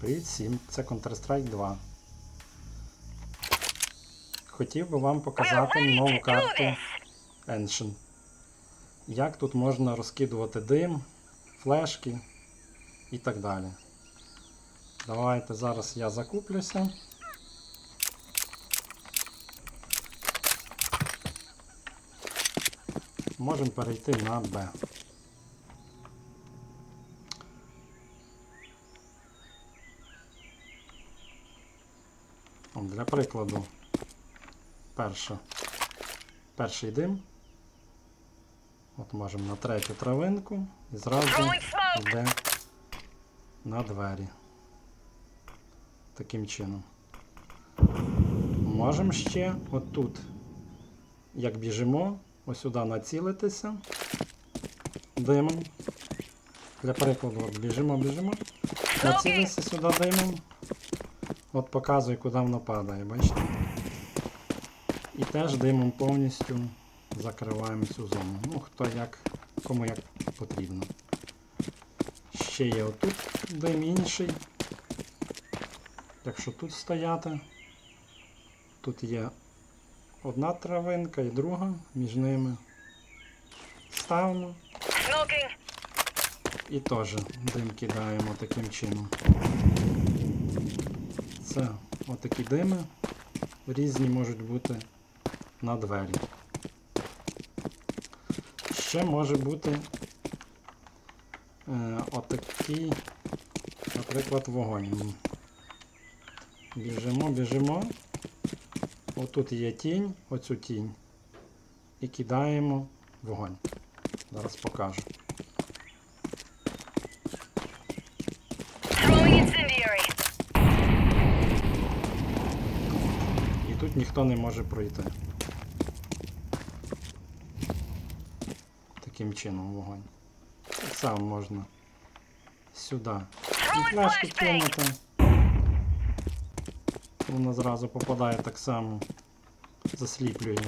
Привіт всім, це Counter-Strike 2. Хотів би вам показати нову карту Ancient. Як тут можна розкидувати дим, флешки і так далі. Давайте зараз я закуплюся. Можемо перейти на Б. О, Для прикладу, перше, перший дим. От можемо на третю травинку і зразу йде на двері. Таким чином. Можемо ще отут, як біжимо, ось сюди націлитися димом. Для прикладу, от біжимо, біжимо. Націлися сюди димом. От показує, куди воно падає, бачите? І теж димом повністю закриваємо цю зону. Ну, хто як, кому як потрібно. Ще є отут дим інший. Якщо тут стояти, тут є одна травинка і друга, між ними ставимо і теж дим кидаємо таким чином. Це отакі дими. Різні можуть бути на двері. Ще може бути е, отакий, наприклад, вогонь. Біжимо, біжимо. Отут є тінь, оцю тінь. І кидаємо вогонь. Зараз покажу. Throwing incendiary. І тут ніхто не може пройти. Таким чином вогонь. Так само можна сюди. Flashbang. кинути. Воно зразу попадає так само. Засліплює.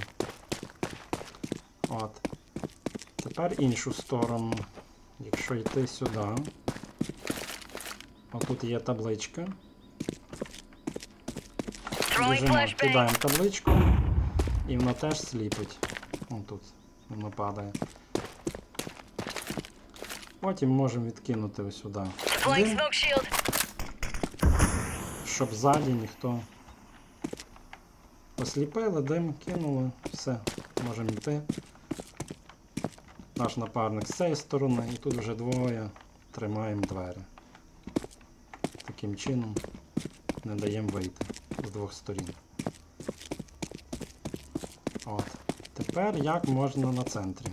От. Тепер іншу сторону. Якщо йти сюди. Отут є табличка. Біжимо, кидаємо табличку і воно теж сліпить. Вон тут воно падає. Потім можемо відкинути ось сюди. Shield. щоб ззаді ніхто осліпили, дим кинули, все, можемо йти. Наш напарник з цієї сторони, і тут вже двоє тримаємо двері. Таким чином не даємо вийти з двох сторін. От. Тепер як можна на центрі.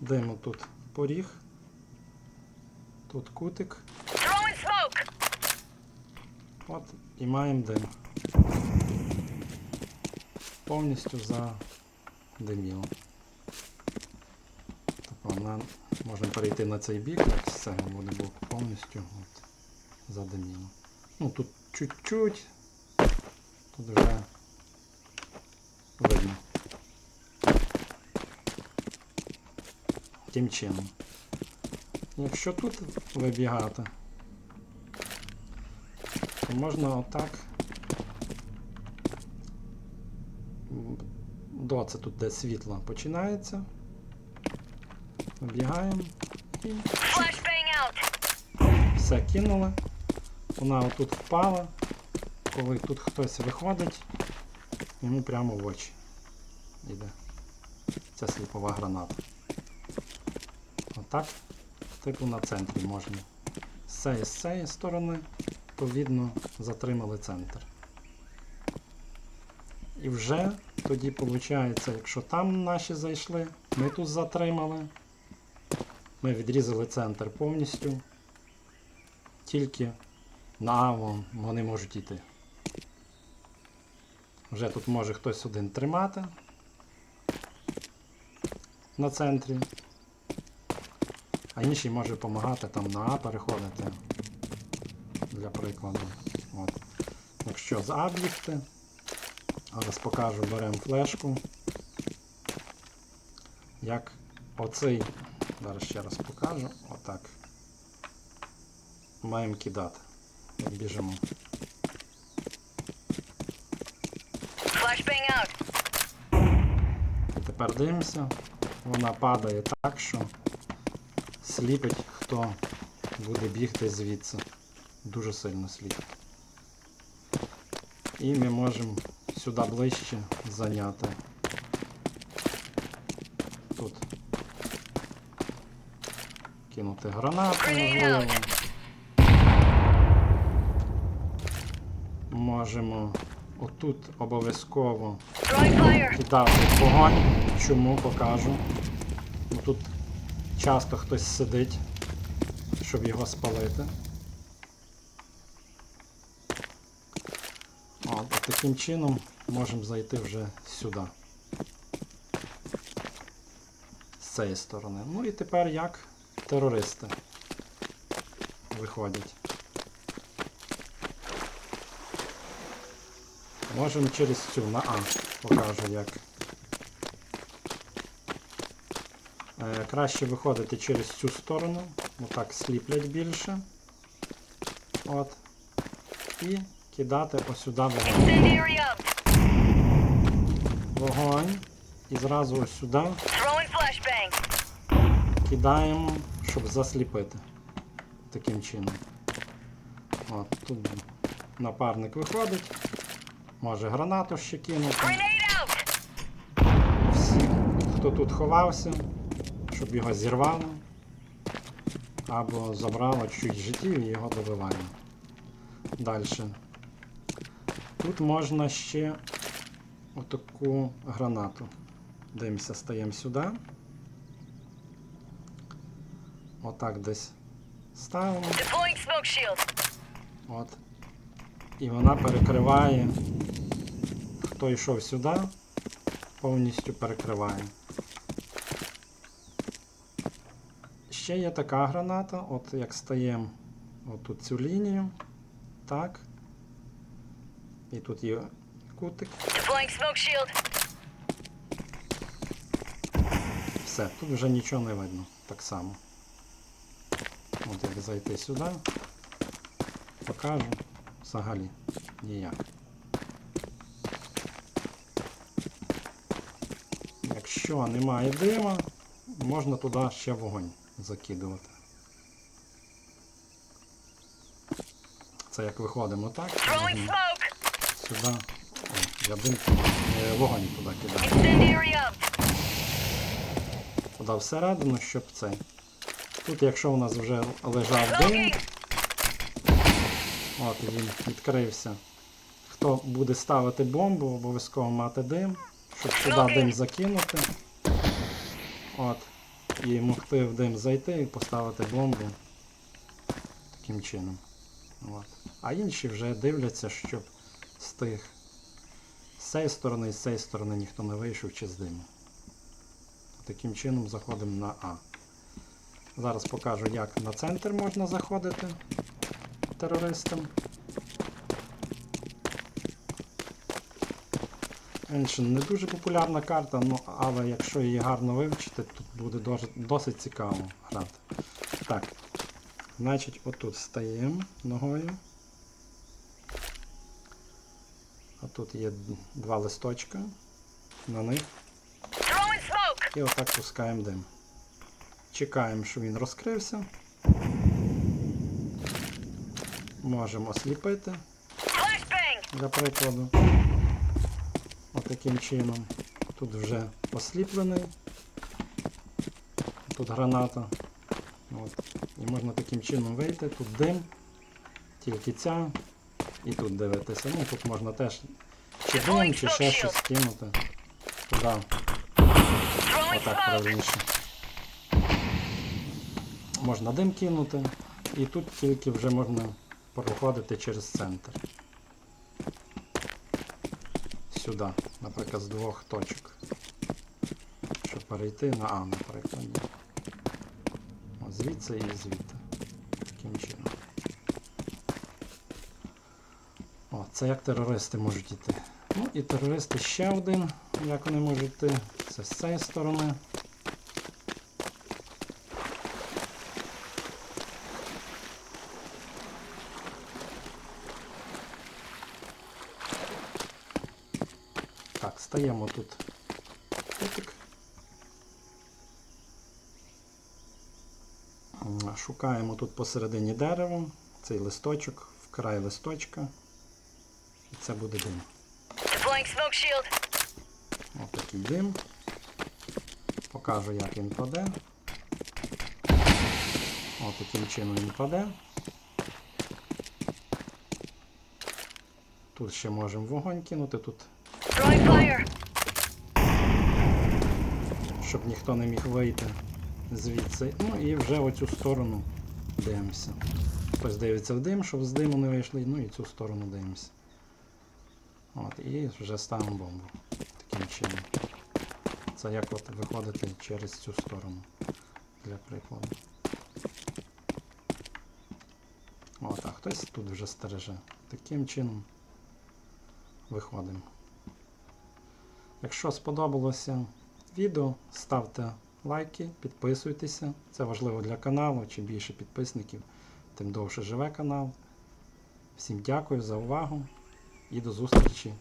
Димо тут поріг, тут кутик, от і маємо дим. Повністю задиміло. Тобто вона можна перейти на цей бік, з цього буде повністю от, задиміло. Ну тут чуть-чуть, тут вже видно. Тим чином. Якщо тут вибігати, то можна отак. До це тут де світло починається. Вибігаємо і все кинули. Вона отут впала. Коли тут хтось виходить, йому прямо в очі йде. Ця сліпова граната. Отак, типу на центрі можна. З цієї, з цієї сторони, відповідно, затримали центр. І вже тоді виходить, якщо там наші зайшли, ми тут затримали. Ми відрізали центр повністю. Тільки на вони можуть йти. Вже тут може хтось один тримати на центрі, а інший може допомагати там на А переходити. Для прикладу. От. Якщо з А бігти, зараз покажу, беремо флешку, як оцей, зараз ще раз покажу, отак. Маємо кидати. Біжимо. І тепер дивимося, вона падає так, що сліпить, хто буде бігти звідси. Дуже сильно сліпить. І ми можемо сюди ближче зайняти. Тут. Кинути гранату, можливо. Можемо отут обов'язково кидати вогонь. Чому покажу. Ну, Тут часто хтось сидить, щоб його спалити. От, таким чином можемо зайти вже сюди. З цієї сторони. Ну і тепер як терористи виходять. Можемо через цю на А покажу як. Е, краще виходити через цю сторону. Отак сліплять більше. От. І кидати посюди вогонь. Вогонь. І зразу ось сюди. Кидаємо, щоб засліпити. Таким чином. От, тут напарник виходить. Може гранату ще кинути. Всі, хто тут ховався, щоб його зірвало. Або забрало чуть життів і його добиваємо. Далі. Тут можна ще отаку гранату. Дивимося, стаємо сюди. Отак десь ставимо. От. І вона перекриває. Хто йшов сюди, повністю перекриває. Ще є така граната, от як стаємо отут цю лінію. Так. І тут є кутик. Все, тут вже нічого не видно. Так само. От як зайти сюди, покажу взагалі ніяк. Якщо немає дима, можна туди ще вогонь закидувати. Це як виходимо так. Сюди. О, я дим, е, вогонь туди кидаю. Туди всередину, щоб цей. Тут, якщо у нас вже лежав дим, от він відкрився. Хто буде ставити бомбу, обов'язково мати дим, щоб сюди дим закинути. От. І могти в дим зайти і поставити бомбу таким чином. От. А інші вже дивляться, щоб з тих з цієї сторони і з цієї сторони ніхто не вийшов чи з диму. Таким чином заходимо на А. Зараз покажу, як на центр можна заходити терористам. Інше не дуже популярна карта, ну, але якщо її гарно вивчити, тут буде досить, досить цікаво грати. Так, значить, отут стаємо ногою. А тут є два листочка. На них і отак пускаємо дим. Чекаємо, що він розкрився. Можемо осліпити, для прикладу. Отаким чином. Тут вже осліплений. Тут граната. От. І можна таким чином вийти. Тут дим, тільки ця. І тут дивитися. Ну тут можна теж чи дим, чи ще щось кинути. Туди. Отак правильніше. Можна дим кинути, і тут тільки вже можна проходити через центр. Сюди, наприклад, з двох точок. Щоб перейти на А, наприклад. От звідси і звідти. Таким чином. О, це як терористи можуть йти. Ну і терористи ще один, як вони можуть йти. Це з цієї сторони. Стаємо тут кутик. Шукаємо тут посередині дерева цей листочок, вкрай листочка. І це буде дим. Ось такий дим. Покажу, як він паде. Ось таким чином він паде. Тут ще можемо вогонь кинути, тут, щоб ніхто не міг вийти звідси. Ну і вже оцю сторону дивимося. Хтось дивиться в дим, щоб з диму не вийшли, ну і цю сторону дивимося. От, і вже ставимо бомбу. Таким чином. Це як от виходити через цю сторону для прикладу. От, а хтось тут вже стереже. Таким чином виходимо. Якщо сподобалося відео, ставте лайки, підписуйтеся. Це важливо для каналу. Чим більше підписників, тим довше живе канал. Всім дякую за увагу і до зустрічі.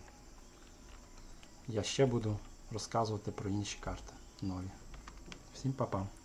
Я ще буду розказувати про інші карти нові. Всім па-па.